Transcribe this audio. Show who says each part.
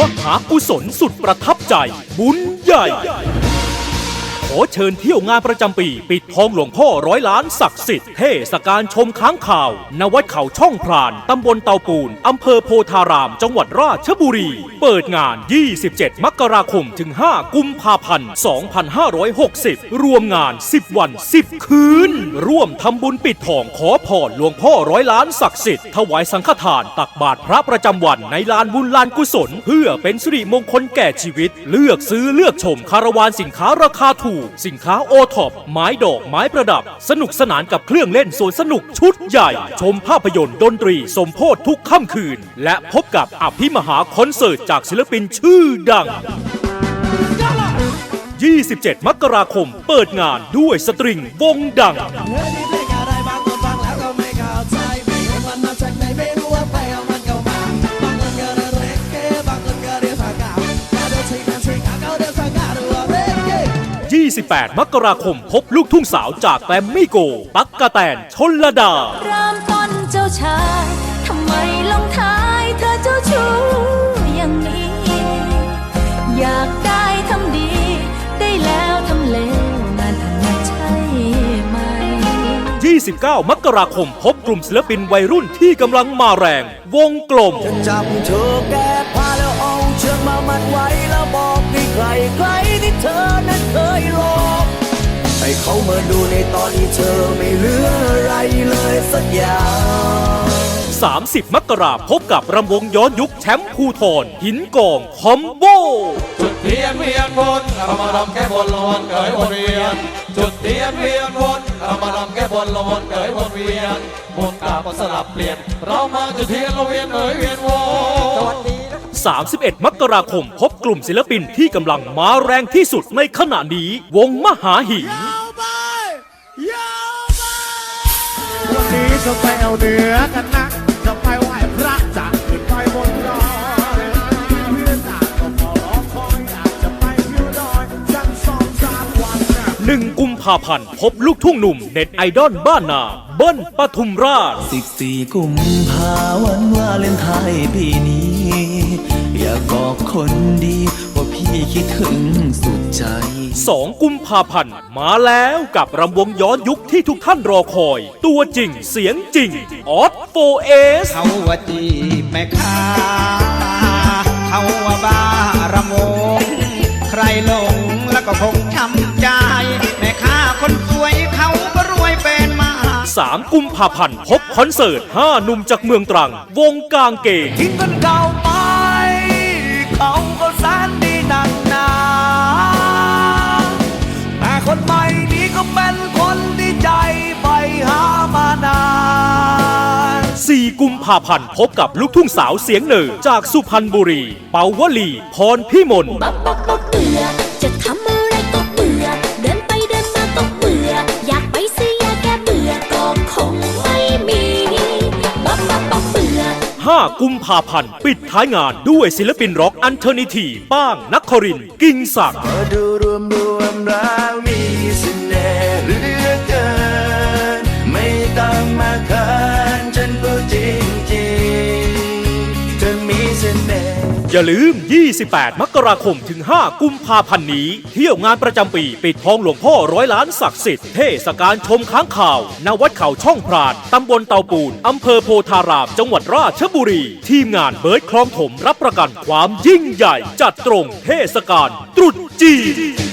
Speaker 1: มหากุศลสุดประทับใจ บุญใหญ่ ขอเชิญเที่ยวงานประจำปี ปิดทองหลวงพ่อร้อยล้านศักดิ์สิทธิ์เทศกาลชมค้างข่าว ณ วัดเขาช่องพราน ตำบลเตาปูน อำเภอโพธาราม จังหวัดราชบุรี เปิดงาน 27 มกราคม ถึง 5 กุมภาพันธ์ 2560 รวมงาน 10 วัน 10 คืน ร่วมทำบุญปิดทองขอพรหลวงพ่อร้อยล้านศักดิ์สิทธิ์ ถวายสังฆทาน ตักบาตรพระประจำวันในลานบุญลานกุศล เพื่อเป็นสิริมงคลแก่ชีวิต เลือกซื้อเลือกชมคารวานสินค้าราคาถูกสินค้าโอท็อปไม้ดอกไม้ประดับ สนุกสนานกับเครื่องเล่นสวนสนุกชุดใหญ่ ชมภาพยนตร์ดนตรีสมโพธทุกค่ำคืน และพบกับอภิมหาคอนเสิร์ตจากศิลปินชื่อดัง 27 มกราคมเปิดงานด้วยสตริงวงดัง 28 มกราคม พบลูกทุ่งสาวจากแกรมมี่โก ตักกะแตน ชนละดา
Speaker 2: เริ่มต้นเจ้าชายทำไมลงท้ายเธอเจ้าชู้อย่างนี้ อยากได้ทำดี ได้แล้วทำเลวงานทำไมใช่ไหม
Speaker 1: 29 มกราคม พบกลุ่มศิลปินวัยรุ่นที่กำลังมาแรง วงกลม
Speaker 3: จับเธอแก้ผ้าแล้วเอาเชือกมามัดไว้แล้วบอกให้ใครใครที่เธอนั้นเคยหลอก ให้เขามาดูในตอนที่เธอไม่เหลืออะไรเลยสักอย่าง
Speaker 1: 30 มกราพบกับรำวงย้อนยุคแชมป์ภูทรหินกองคอมโบ
Speaker 4: จุดเทียนเวียนวนเอามารำแก้บนละวนเอ๋ยวนเวียน จุดเทียนเวียนวนเอามารำแก้บนละวนเอ๋ยวนเวียนมนต์กาก็สลับเปลี่ยน เรามาจุดเทียนเราเวียนเอ๋ยเวียนวน
Speaker 1: 31 มกราคม พบกลุ่มศิลปินที่กำลังมาแรงที่สุดในขณะนี้ วงมหาหิน
Speaker 5: จะไปเอาเนื้อกันนะจะไปไหว้พระจะขึ้นไปบนดอยเพื่อนจากก็พอรอคอยอยากจะไปเที่ยวดอยสักสองสามวันนะ
Speaker 1: 1กุมภาพันธ์พบลูกทุ่งหนุ่มเน็ตไอดอลบ้านนา เบิ้ลปทุมราช
Speaker 6: สิบสี่กุมภาวันวาเลนไทน์ปีนี้ อยากบอกคนดี พี่คิดถึงสุดใจ
Speaker 1: 2 กุมภาพันธ์มาแล้วกับรำวงย้อนยุคที่ทุกท่านรอคอย ตัวจริงเสียงจริงออสโฟเอส
Speaker 7: เขาว่าจีบแม่ค้าเขาว่าบ้ารำวง ใครหลงแล้วก็คงช้ำใจ แม่ค้าคนสวยเขาก็รวยเป็นมาก
Speaker 1: 3กุมภาพันธ์พบคอนเสิร์ต 5 หนุ่มจากเมืองตรัง วงกางเกง
Speaker 3: ทิ้งคนเก่าไป
Speaker 1: 4 กุมภาพันธ์พบกับลูกทุ่งสาวเสียงเหนือจากสุพรรณบุรี เปาวลี พรพิมล
Speaker 2: บักบักบักเบื่อจะทำอะไรก็เบื่อ เดินไปเดินมาก็เบื่อ อยากไปซื้อยาแก้เบื่อก็คงไม่มีบักบักบักเบื่อ
Speaker 1: 5 กุมภาพันธ์ปิดท้ายงานด้วยศิลปินร็อกอันเทอร์นิทีป้างนักครินทร์กิ่งศักดิ์
Speaker 3: มาดูรวมรวมแล้วมี
Speaker 1: อย่าลืม 28 มกราคมถึง 5 กุมภาพันธ์นี้ เที่ยวงานประจำปีปิดทองหลวงพ่อร้อยล้านศักดิ์สิทธิ์ เทศกาลชมค้างข่าว ณ วัดเขาช่องพราน ตำบลเตาปูน อำเภอโพธาราม จังหวัดราชบุรี ทีมงานเบิร์ดคลองถมรับประกันความยิ่งใหญ่ จัดตรงเทศกาลตรุษจีน